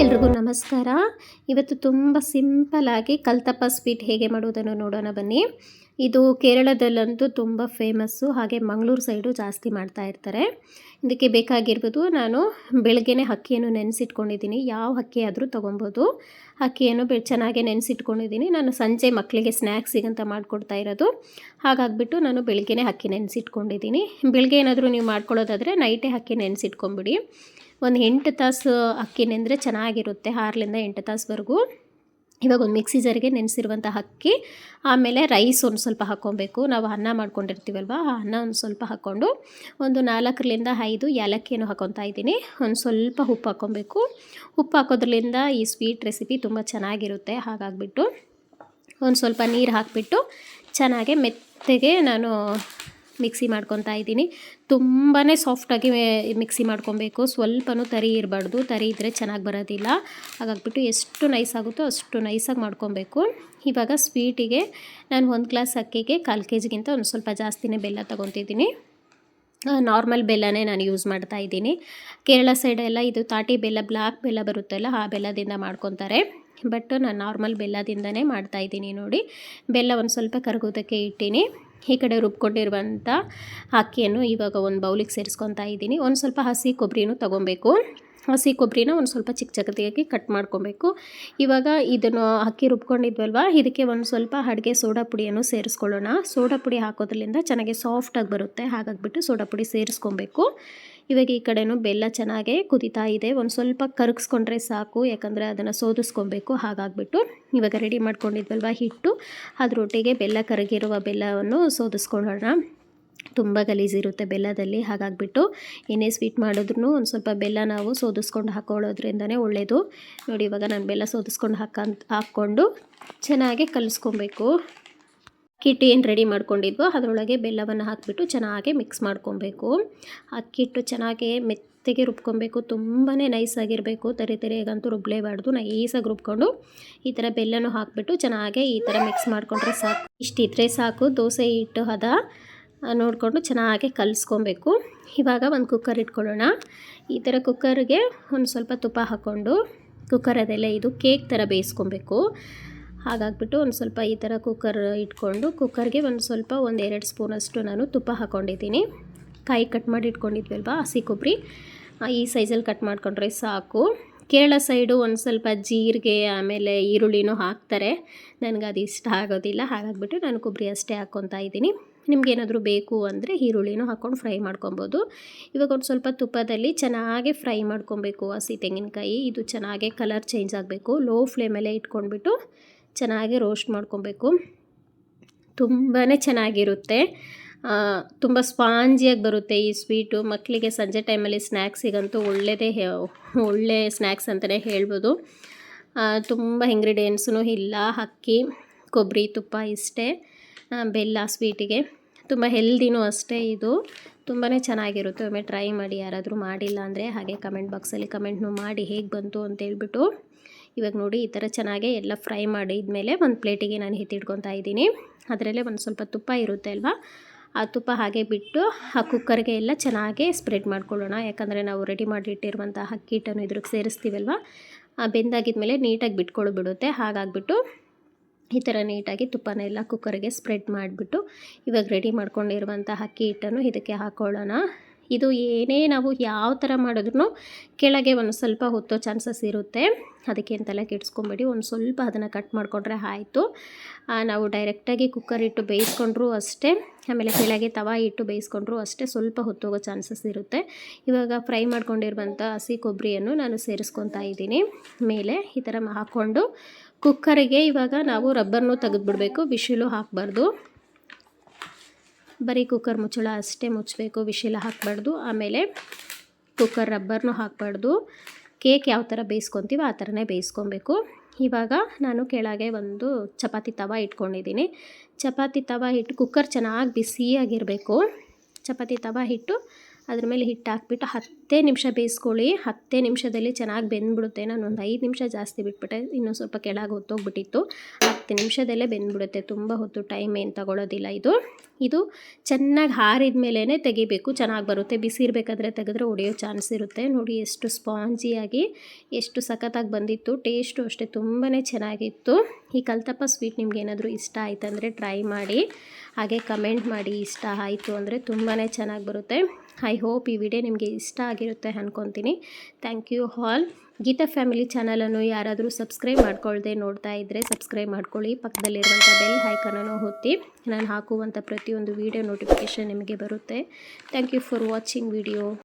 ಎಲ್ರಿಗೂ ನಮಸ್ಕಾರ. ಇವತ್ತು ತುಂಬ ಸಿಂಪಲಾಗಿ ಕಲ್ತಪ್ಪ ಸ್ವೀಟ್ ಹೇಗೆ ಮಾಡುವುದನ್ನು ನೋಡೋಣ ಬನ್ನಿ. ಇದು ಕೇರಳದಲ್ಲಂತೂ ತುಂಬ ಫೇಮಸ್ಸು, ಹಾಗೆ ಮಂಗಳೂರು ಸೈಡು ಜಾಸ್ತಿ ಮಾಡ್ತಾ ಇರ್ತಾರೆ. ಇದಕ್ಕೆ ಬೇಕಾಗಿರ್ಬೋದು ನಾನು ಬೆಳಗ್ಗೆನೇ ಅಕ್ಕಿಯನ್ನು ನೆನೆಸಿಟ್ಕೊಂಡಿದ್ದೀನಿ. ಯಾವ ಹಕ್ಕಿ ಆದರೂ ತೊಗೊಬೋದು. ಅಕ್ಕಿಯನ್ನು ಬೆ, ಚೆನ್ನಾಗಿ ನೆನೆಸಿಟ್ಕೊಂಡಿದ್ದೀನಿ. ನಾನು ಸಂಜೆ ಮಕ್ಕಳಿಗೆ ಸ್ನ್ಯಾಕ್ಸಿಗಂತ ಮಾಡಿಕೊಡ್ತಾ ಇರೋದು. ಹಾಗಾಗಿಬಿಟ್ಟು ನಾನು ಬೆಳಗ್ಗೆನೇ ಅಕ್ಕಿ ನೆನೆಸಿಟ್ಕೊಂಡಿದ್ದೀನಿ. ಬೆಳಗ್ಗೆ ಏನಾದರೂ ನೀವು ಮಾಡ್ಕೊಳ್ಳೋದಾದರೆ ನೈಟೇ ಅಕ್ಕಿ ನೆನೆಸಿಟ್ಕೊಂಬಿಡಿ. ಒಂದು ಎಂಟು ತಾಸು ಅಕ್ಕಿ ನೆಂದರೆ ಚೆನ್ನಾಗಿರುತ್ತೆ ಆರರಿಂದ ಎಂಟು ತಾಸುವರೆಗೂ. ಇವಾಗ ಒಂದು ಮಿಕ್ಸಿ ಜರಿಗೆ ನೆನೆಸಿರುವಂಥ ಅಕ್ಕಿ, ಆಮೇಲೆ ರೈಸ್ ಒಂದು ಸ್ವಲ್ಪ ಹಾಕ್ಕೊಬೇಕು. ನಾವು ಅನ್ನ ಮಾಡ್ಕೊಂಡಿರ್ತೀವಲ್ವ, ಆ ಅನ್ನ ಒಂದು ಸ್ವಲ್ಪ ಹಾಕ್ಕೊಂಡು ಒಂದು ನಾಲ್ಕರಿಂದ ಐದು ಏಲಕ್ಕಿಯನ್ನು ಹಾಕೊತಾ ಇದ್ದೀನಿ. ಒಂದು ಸ್ವಲ್ಪ ಉಪ್ಪು ಹಾಕ್ಕೊಬೇಕು. ಉಪ್ಪು ಹಾಕೋದ್ರಿಂದ ಈ ಸ್ವೀಟ್ ರೆಸಿಪಿ ತುಂಬ ಚೆನ್ನಾಗಿರುತ್ತೆ, ಹಾಗಾಗಿಬಿಟ್ಟು ಒಂದು ಸ್ವಲ್ಪ ನೀರು ಹಾಕಿಬಿಟ್ಟು ಚೆನ್ನಾಗೆ ಮೆತ್ತಗೆ ನಾನು ಮಿಕ್ಸಿ ಮಾಡ್ಕೊತಾ ಇದ್ದೀನಿ. ತುಂಬಾ ಸಾಫ್ಟಾಗಿ ಮಿಕ್ಸಿ ಮಾಡ್ಕೊಬೇಕು. ಸ್ವಲ್ಪನೂ ತರಿ ಇರಬಾರ್ದು. ತರಿ ಇದ್ದರೆ ಚೆನ್ನಾಗಿ ಬರೋದಿಲ್ಲ. ಹಾಗಾಗ್ಬಿಟ್ಟು ಎಷ್ಟು ನೈಸ್ ಆಗುತ್ತೋ ಅಷ್ಟು ನೈಸಾಗಿ ಮಾಡ್ಕೊಬೇಕು. ಇವಾಗ ಸ್ವೀಟಿಗೆ ನಾನು ಒಂದು ಗ್ಲಾಸ್ ಅಕ್ಕಿಗೆ ಕಾಲು ಕೆ ಜಿಗಿಂತ ಒಂದು ಸ್ವಲ್ಪ ಜಾಸ್ತಿನೇ ಬೆಲ್ಲ ತೊಗೊತಿದ್ದೀನಿ. ನಾರ್ಮಲ್ ಬೆಲ್ಲನೇ ನಾನು ಯೂಸ್ ಮಾಡ್ತಾ ಇದ್ದೀನಿ. ಕೇರಳ ಸೈಡೆಲ್ಲ ಇದು ತಾಟಿ ಬೆಲ್ಲ ಬ್ಲ್ಯಾಕ್ ಬೆಲ್ಲ ಬರುತ್ತಲ್ಲ, ಆ ಬೆಲ್ಲದಿಂದ ಮಾಡ್ಕೊತಾರೆ. ಬಟ್ ನಾನು ನಾರ್ಮಲ್ ಬೆಲ್ಲದಿಂದನೇ ಮಾಡ್ತಾಯಿದ್ದೀನಿ ನೋಡಿ. ಬೆಲ್ಲ ಒಂದು ಸ್ವಲ್ಪ ಕರಗೋದಕ್ಕೆ ಇಟ್ಟೀನಿ. ಈ ಕಡೆ ರುಬ್ಕೊಂಡಿರುವಂಥ ಅಕ್ಕಿಯನ್ನು ಇವಾಗ ಒಂದು ಬೌಲಿಗೆ ಸೇರಿಸ್ಕೊತಾ ಇದ್ದೀನಿ. ಒಂದು ಸ್ವಲ್ಪ ಹಸಿ ಕೊಬ್ಬರಿನೂ ತೊಗೊಬೇಕು. ಹಸಿ ಕೊಬ್ಬರಿನ ಒಂದು ಸ್ವಲ್ಪ ಚಿಕ್ಕ ಚಿಕ್ಕದಾಗಿ ಕಟ್ ಮಾಡ್ಕೊಬೇಕು. ಇವಾಗ ಇದನ್ನು ಅಕ್ಕಿ ರುಬ್ಕೊಂಡಿದ್ವಲ್ವ? ಇದಕ್ಕೆ ಒಂದು ಸ್ವಲ್ಪ ಅಡುಗೆ ಸೋಡಾ ಪುಡಿಯನ್ನು ಸೇರಿಸ್ಕೊಳ್ಳೋಣ. ಸೋಡಾ ಪುಡಿ ಹಾಕೋದ್ರಿಂದ ಚೆನ್ನಾಗಿ ಸಾಫ್ಟಾಗಿ ಬರುತ್ತೆ. ಹಾಗಾಗಿಬಿಟ್ಟು ಸೋಡಾ ಪುಡಿ ಸೇರಿಸ್ಕೊಬೇಕು. ಇವಾಗ ಈ ಕಡೆನೂ ಬೆಲ್ಲ ಚೆನ್ನಾಗೇ ಕುದೀತಾ ಇದೆ. ಒಂದು ಸ್ವಲ್ಪ ಕರಗಿಸ್ಕೊಂಡ್ರೆ ಸಾಕು, ಯಾಕಂದರೆ ಅದನ್ನು ಸೋದಿಸ್ಕೊಬೇಕು. ಹಾಗಾಗ್ಬಿಟ್ಟು ಇವಾಗ ರೆಡಿ ಮಾಡ್ಕೊಂಡಿದ್ವಲ್ವ ಹಿಟ್ಟು. ಅದರೊಟ್ಟಿಗೆ ಬೆಲ್ಲ ಕರಗಿರುವ ಬೆಲ್ಲವನ್ನು ಸೋದಿಸ್ಕೊಳ್ಳೋಣ. ತುಂಬ ಗಲೀಜಿರುತ್ತೆ ಬೆಲ್ಲದಲ್ಲಿ. ಹಾಗಾಗ್ಬಿಟ್ಟು ಏನೇ ಸ್ವೀಟ್ ಮಾಡಿದ್ರೂ ಒಂದು ಸ್ವಲ್ಪ ಬೆಲ್ಲ ನಾವು ಸೋದಿಸ್ಕೊಂಡು ಹಾಕೊಳ್ಳೋದ್ರಿಂದನೇ ಒಳ್ಳೆಯದು ನೋಡಿ ಇವಾಗ ನಾನು ಬೆಲ್ಲ ಸೋದಿಸ್ಕೊಂಡು ಹಾಕಂತ ಹಾಕ್ಕೊಂಡು ಚೆನ್ನಾಗಿ ಕಲಿಸ್ಕೊಬೇಕು. ಅಕ್ಕಿಟ್ಟು ಏನು ರೆಡಿ ಮಾಡ್ಕೊಂಡಿದ್ವೋ ಅದರೊಳಗೆ ಬೆಲ್ಲವನ್ನು ಹಾಕಿಬಿಟ್ಟು ಚೆನ್ನಾಗಿ ಮಿಕ್ಸ್ ಮಾಡ್ಕೊಬೇಕು. ಅಕ್ಕಿಟ್ಟು ಚೆನ್ನಾಗಿ ಮೆತ್ತಗೆ ರುಬ್ಕೊಬೇಕು ತುಂಬಾ ನೈಸಾಗಿರಬೇಕು ತರಿ ತೆರೆಗಂತೂ ರುಬ್ಲೇಬಾರ್ದು ನೈಸಾಗಿ ರುಬ್ಕೊಂಡು ಈ ಥರ ಬೆಲ್ಲನೂ ಹಾಕಿಬಿಟ್ಟು ಚೆನ್ನಾಗೆ ಈ ಥರ ಮಿಕ್ಸ್ ಮಾಡಿಕೊಂಡ್ರೆ ಸಾಕು. ಇಷ್ಟಿದ್ರೆ ಸಾಕು, ದೋಸೆ ಹಿಟ್ಟು ಹದ ನೋಡಿಕೊಂಡು ಚೆನ್ನಾಗಿ ಕಲಿಸ್ಕೊಬೇಕು. ಇವಾಗ ಒಂದು ಕುಕ್ಕರ್ ಇಟ್ಕೊಳ್ಳೋಣ. ಈ ಥರ ಕುಕ್ಕರ್ಗೆ ಒಂದು ಸ್ವಲ್ಪ ತುಪ್ಪ ಹಾಕ್ಕೊಂಡು ಕುಕ್ಕರ್ ಅದೆಲ್ಲ ಇದು ಕೇಕ್ ಥರ ಬೇಯಿಸ್ಕೊಬೇಕು. ಹಾಗಾಗ್ಬಿಟ್ಟು ಒಂದು ಸ್ವಲ್ಪ ಈ ಥರ ಕುಕ್ಕರ್ ಇಟ್ಕೊಂಡು ಕುಕ್ಕರ್ಗೆ ಒಂದು ಸ್ವಲ್ಪ ಒಂದು ಎರಡು ಸ್ಪೂನಷ್ಟು ನಾನು ತುಪ್ಪ ಹಾಕ್ಕೊಂಡಿದ್ದೀನಿ ಕಾಯಿ ಕಟ್ ಮಾಡಿ ಇಟ್ಕೊಂಡಿದ್ವಲ್ವ, ಹಸಿ ಕೊಬ್ಬರಿ. ಈ ಸೈಜಲ್ಲಿ ಕಟ್ ಮಾಡ್ಕೊಂಡ್ರೆ ಸಾಕು. ಕೇರಳ ಸೈಡು ಒಂದು ಸ್ವಲ್ಪ ಜೀರಿಗೆ, ಆಮೇಲೆ ಈರುಳ್ಳಿನೂ ಹಾಕ್ತಾರೆ. ನನಗೆ ಅದು ಇಷ್ಟ ಆಗೋದಿಲ್ಲ, ಹಾಗಾಗ್ಬಿಟ್ಟು ನಾನು ಕೊಬ್ಬರಿ ಅಷ್ಟೇ ಹಾಕ್ಕೊತಾ ಇದ್ದೀನಿ. ನಿಮ್ಗೇನಾದರೂ ಬೇಕು ಅಂದರೆ ಈರುಳ್ಳಿನೂ ಹಾಕ್ಕೊಂಡು ಫ್ರೈ ಮಾಡ್ಕೊಬೋದು. ಇವಾಗ ಒಂದು ಸ್ವಲ್ಪ ತುಪ್ಪದಲ್ಲಿ ಚೆನ್ನಾಗಿ ಫ್ರೈ ಮಾಡ್ಕೊಬೇಕು ಹಸಿ ತೆಂಗಿನಕಾಯಿ. ಇದು ಚೆನ್ನಾಗೆ ಕಲರ್ ಚೇಂಜ್ ಆಗಬೇಕು. ಲೋ ಫ್ಲೇಮಲ್ಲೇ ಇಟ್ಕೊಂಡ್ಬಿಟ್ಟು ಚೆನ್ನಾಗಿ ರೋಸ್ಟ್ ಮಾಡ್ಕೊಬೇಕು. ತುಂಬಾ ಚೆನ್ನಾಗಿರುತ್ತೆ. ತುಂಬ ಸ್ಪಾಂಜಿಯಾಗಿ ಬರುತ್ತೆ ಈ ಸ್ವೀಟು. ಮಕ್ಕಳಿಗೆ ಸಂಜೆ ಟೈಮಲ್ಲಿ ಸ್ನ್ಯಾಕ್ಸಿಗಂತೂ ಒಳ್ಳೆಯದೇ ಒಳ್ಳೆ ಸ್ನ್ಯಾಕ್ಸ್ ಅಂತಲೇ ಹೇಳ್ಬೋದು. ತುಂಬ ಇಂಗ್ರೀಡಿಯೆಂಟ್ಸೂ ಇಲ್ಲ. ಅಕ್ಕಿ, ಕೊಬ್ಬರಿ, ತುಪ್ಪ ಇಷ್ಟೇ. ಬೆಲ್ಲ, ಸ್ವೀಟಿಗೆ. ತುಂಬ ಹೆಲ್ದಿನೂ ಅಷ್ಟೇ ಇದು. ತುಂಬಾ ಚೆನ್ನಾಗಿರುತ್ತೆ. ಒಮ್ಮೆ ಟ್ರೈ ಮಾಡಿ ಯಾರಾದರೂ ಮಾಡಿಲ್ಲ ಅಂದರೆ ಹಾಗೆ ಕಮೆಂಟ್ ಬಾಕ್ಸಲ್ಲಿ ಕಮೆಂಟ್ನು ಮಾಡಿ ಹೇಗೆ ಬಂತು ಅಂತೇಳ್ಬಿಟ್ಟು ಇವಾಗ ನೋಡಿ ಈ ಥರ ಚೆನ್ನಾಗೆ ಎಲ್ಲ ಫ್ರೈ ಮಾಡಿದ್ಮೇಲೆ ಒಂದು ಪ್ಲೇಟಿಗೆ ನಾನು ಎತ್ತಿಟ್ಕೊತಾ ಇದ್ದೀನಿ. ಅದರಲ್ಲೇ ಒಂದು ಸ್ವಲ್ಪ ತುಪ್ಪ ಇರುತ್ತೆ ಅಲ್ವಾ? ಆ ತುಪ್ಪ ಹಾಗೆ ಬಿಟ್ಟು ಆ ಕುಕ್ಕರ್ಗೆ ಎಲ್ಲ ಚೆನ್ನಾಗಿ ಸ್ಪ್ರೆಡ್ ಮಾಡ್ಕೊಳ್ಳೋಣ. ಯಾಕಂದರೆ ನಾವು ರೆಡಿ ಮಾಡಿಟ್ಟಿರುವಂಥ ಅಕ್ಕಿ ಹಿಟ್ಟನ್ನು ಇದ್ರಿಗೆ ಸೇರಿಸ್ತೀವಲ್ವ ಬೆಂದಾಗಿದ್ಮೇಲೆ ನೀಟಾಗಿ ಬಿಟ್ಕೊಳ್ಳಿ ಬಿಡುತ್ತೆ. ಹಾಗಾಗಿಬಿಟ್ಟು ಈ ಥರ ನೀಟಾಗಿ ತುಪ್ಪನ ಎಲ್ಲ ಕುಕ್ಕರ್ಗೆ ಸ್ಪ್ರೆಡ್ ಮಾಡಿಬಿಟ್ಟು ಇವಾಗ ರೆಡಿ ಮಾಡ್ಕೊಂಡಿರುವಂಥ ಅಕ್ಕಿ ಹಿಟ್ಟನ್ನು ಇದಕ್ಕೆ ಹಾಕ್ಕೊಳ್ಳೋಣ. ಇದು ಏನೇ ನಾವು ಯಾವ ಥರ ಮಾಡಿದ್ರೂ ಕೆಳಗೆ ಒಂದು ಸ್ವಲ್ಪ ಹೊತ್ತೋ ಚಾನ್ಸಸ್ ಇರುತ್ತೆ. ಅದಕ್ಕೆ ಅಂತೆಲ್ಲ ಕೆಡ್ಸ್ಕೊಬೇಡಿ. ಒಂದು ಸ್ವಲ್ಪ ಅದನ್ನು ಕಟ್ ಮಾಡಿಕೊಂಡ್ರೆ ಆಯಿತು. ನಾವು ಡೈರೆಕ್ಟಾಗಿ ಕುಕ್ಕರ್ ಇಟ್ಟು ಬೇಯಿಸ್ಕೊಂಡ್ರೂ ಅಷ್ಟೇ. ಆಮೇಲೆ ಕೆಳಗೆ ತವಾ ಇಟ್ಟು ಬೇಯಿಸ್ಕೊಂಡ್ರೂ ಅಷ್ಟೇ ಸ್ವಲ್ಪ ಹೊತ್ತೋಗೋ ಚಾನ್ಸಸ್ ಇರುತ್ತೆ. ಇವಾಗ ಫ್ರೈ ಮಾಡ್ಕೊಂಡಿರುವಂಥ ಹಸಿ ಕೊಬ್ಬರಿಯನ್ನು ನಾನು ಸೇರಿಸ್ಕೊತಾ ಇದ್ದೀನಿ. ಮೇಲೆ ಈ ಥರ ಹಾಕ್ಕೊಂಡು ಕುಕ್ಕರಿಗೆ ಇವಾಗ ನಾವು ರಬ್ಬರ್ನು ತೆಗೆದುಬಿಡಬೇಕು. ಬಿಸಿಲು ಹಾಕಬಾರ್ದು. ಬರೀ ಕುಕ್ಕರ್ ಮುಚ್ಚಳ ಅಷ್ಟೇ ಮುಚ್ಚಬೇಕು ವಿಶಿಲ ಹಾಕಬಾರ್ದು. ಆಮೇಲೆ ಕುಕ್ಕರ್ ರಬ್ಬರ್ನೂ ಹಾಕಬಾರ್ದು. ಕೇಕ್ ಯಾವ ಥರ ಬೇಯಿಸ್ಕೊತೀವೋ ಆ ಥರನೇ ಬೇಯಿಸ್ಕೊಬೇಕು. ಇವಾಗ ನಾನು ಕೆಳಗೆ ಒಂದು ಚಪಾತಿ ತವ ಇಟ್ಕೊಂಡಿದ್ದೀನಿ. ಚಪಾತಿ ತವ ಹಿಟ್ಟು ಕುಕ್ಕರ್ ಚೆನ್ನಾಗಿ ಬಿಸಿಯಾಗಿರಬೇಕು. ಚಪಾತಿ ತವ ಹಿಟ್ಟು ಅದ್ರ ಮೇಲೆ ಹಿಟ್ಟು ಹಾಕ್ಬಿಟ್ಟು ಹತ್ತು ಹತ್ತೇ ನಿಮಿಷ ಬೇಯಿಸ್ಕೊಳ್ಳಿ. ಹತ್ತೇ ನಿಮಿಷದಲ್ಲಿ ಚೆನ್ನಾಗಿ ಬೆಂದ್ಬಿಡುತ್ತೆ. ನಾನು ಒಂದು ಐದು ನಿಮಿಷ ಜಾಸ್ತಿ ಬಿಟ್ಬಿಟ್ಟೆ. ಇನ್ನೊಂದು ಸ್ವಲ್ಪ ಕೆಳಗೆ ಹೊತ್ತೋಗ್ಬಿಟ್ಟಿತ್ತು. ಹತ್ತು ನಿಮಿಷದಲ್ಲೇ ಬೆಂದ್ಬಿಡುತ್ತೆ. ತುಂಬ ಹೊತ್ತು ಟೈಮ್ ಏನು ತಗೊಳ್ಳೋದಿಲ್ಲ ಇದು. ಇದು ಚೆನ್ನಾಗಿ ಹಾರಿದ ಮೇಲೇ ತೆಗಿಬೇಕು. ಚೆನ್ನಾಗಿ ಬರುತ್ತೆ. ಬಿಸಿ ಇರಬೇಕಾದ್ರೆ ತೆಗೆದ್ರೆ ಒಡೆಯೋ ಚಾನ್ಸ್ ಇರುತ್ತೆ. ನೋಡಿ ಎಷ್ಟು ಸ್ಪಾಂಜಿಯಾಗಿ ಎಷ್ಟು ಸಖತ್ತಾಗಿ ಬಂದಿತ್ತು. ಟೇಸ್ಟು ಅಷ್ಟೇ ತುಂಬಾ ಚೆನ್ನಾಗಿತ್ತು. ಈ ಕಲ್ತಪ್ಪ ಸ್ವೀಟ್ ನಿಮ್ಗೆ ಏನಾದರೂ ಇಷ್ಟ ಅಂದರೆ ಟ್ರೈ ಮಾಡಿ. ಹಾಗೆ ಕಮೆಂಟ್ ಮಾಡಿ ಇಷ್ಟ ಆಯಿತು ಅಂದರೆ ತುಂಬಾ ಚೆನ್ನಾಗಿ ಬರುತ್ತೆ. ಐ ಹೋಪ್ ಈ ವಿಡಿಯೋ ನಿಮಗೆ ಇಷ್ಟ ಆಗಿರುತ್ತೆ ಅಂದ್ಕೊತೀನಿ ಥ್ಯಾಂಕ್ ಯು ಹಾಲ್ ಗೀತಾ ಫ್ಯಾಮಿಲಿ ಚಾನಲನ್ನು ಯಾರಾದರೂ ಸಬ್ಸ್ಕ್ರೈಬ್ ಮಾಡ್ಕೊಳ್ಳದೆ ನೋಡ್ತಾ ಇದ್ದರೆ ಸಬ್ಸ್ಕ್ರೈಬ್ ಮಾಡ್ಕೊಳ್ಳಿ. ಪಕ್ಕದಲ್ಲಿರುವಂಥ ಬೆಲ್ ಹೈಕನನ್ನು ಒತ್ತಿ. ನಾನು ಹಾಕುವಂಥ ಪ್ರತಿಯೊಂದು ವಿಡಿಯೋ ನೋಟಿಫಿಕೇಷನ್ ನಿಮಗೆ ಬರುತ್ತೆ. Thank you for watching video